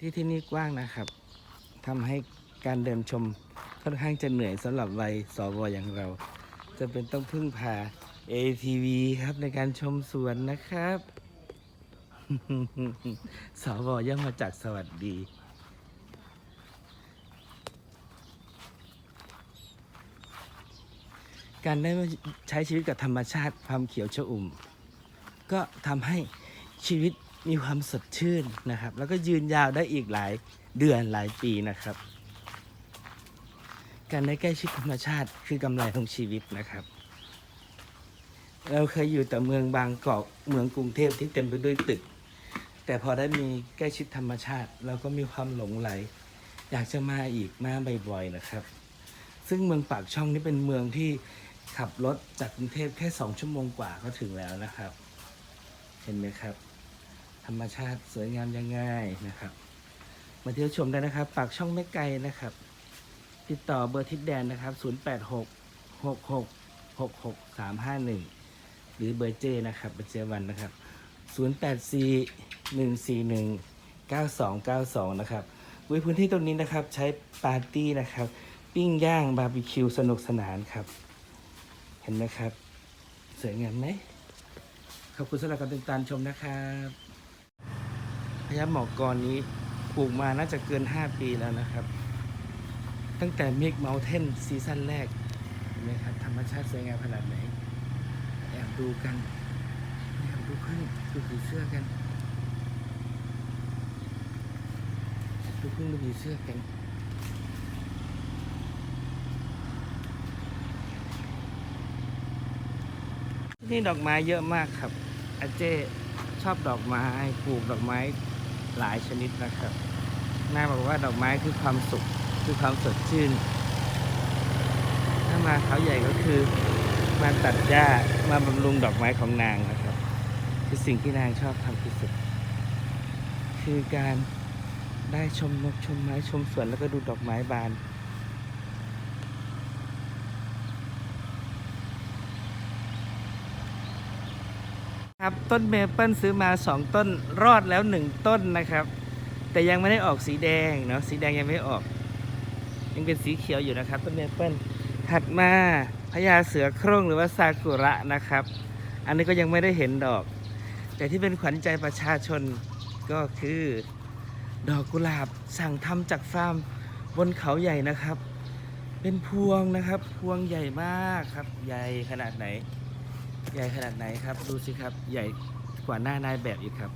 ที่ที่นี่กว้างนะครับทำให้การเดินชมค่อนข้างจะเหนื่อยสำหรับวัยสวอย่างเรา จะเป็นต้องพึ่งพา ATV ครับในการชมสวนนะครับ สวย่อมาจากสวัสดีการได้ใช้ชีวิตกับธรรมชาติความเขียวชอุ่ม ก็ทำให้ชีวิต มีความสดชื่นนะครับ แล้วก็ยืนยาวได้อีกหลายเดือนหลายปีนะครับ การได้ใกล้ชิดธรรมชาติคือกำไรของชีวิตนะครับ เราเคยอยู่แต่เมืองบางกอกเมืองกรุงเทพที่เต็มไปด้วยตึก แต่พอได้มีใกล้ชิดธรรมชาติ เราก็มีความหลงไหล อยากจะมาอีกมาบ่อยๆนะครับ ซึ่งเมืองปากช่องนี่เป็นเมืองที่ขับรถจากกรุงเทพแค่สองชั่วโมงกว่าก็ถึงแล้วนะครับ เห็นไหมครับ ธรรมชาติสวยงามยังไงนะครับ มาเที่ยวชมได้นะครับ ปากช่องไม่ไกลนะครับ ติดต่อเบอร์ทิดแดนนะครับ 086 66 66 351 หรือเบอร์เจนะครับเบอร์เจวันนะครับ 084 141 9292 นะครับวิพื้นที่ตรงนี้นะครับใช้ปาร์ตี้นะครับ ปิ้งย่างบาร์บีคิวสนุกสนานครับ เห็นไหมครับ สวยงามไหมขอบคุณสำหรับการติดตามชมนะครับ พญาหมอกกรนี้ปลูกมาน่าจะเกิน 5 ปีแล้วนะครับ ตั้งแต่มิกเมลเทนซีซั่นแรกเห็นไหมครับธรรมชาติสวยงามขนาดไหน แอบดูกัน แอบดูพึ่งดูผีเสื้อกันดูพึ่งดูผีเสื้อกันนี่ดอกไม้เยอะมากครับอาเจ้ชอบดอกไม้ปลูกดอกไม้ หลายชนิดนะครับนางบอกว่าดอกไม้คือความสุขคือความสดชื่น ถ้ามาเขาใหญ่ก็คือมาตัดหญ้ามาบำรุงดอกไม้ของนางนะครับ คือสิ่งที่นางชอบทำที่สุด คือการได้ชมนกชมไม้ชมสวนแล้วก็ดูดอกไม้บาน ครับต้นเมเปิลซื้อมาสองต้นรอดแล้วหนึ่งต้นนะครับ แต่ยังไม่ได้ออกสีแดงเนาะสีแดงยังไม่ออก ยังเป็นสีเขียวอยู่นะครับ ต้นเมเปิลถัดมาพญาเสือโคร่งหรือว่าซากุระนะครับ อันนี้ก็ยังไม่ได้เห็นดอก แต่ที่เป็นขวัญใจประชาชนก็คือดอกกุหลาบสั่งทำจากฟาร์มบนเขาใหญ่นะครับ เป็นพวงนะครับ พวงใหญ่มากครับ ใหญ่ขนาดไหน ใหญ่ขนาดไหนครับ ดูสิครับ ใหญ่กว่าหน้านายแบบอีกครับ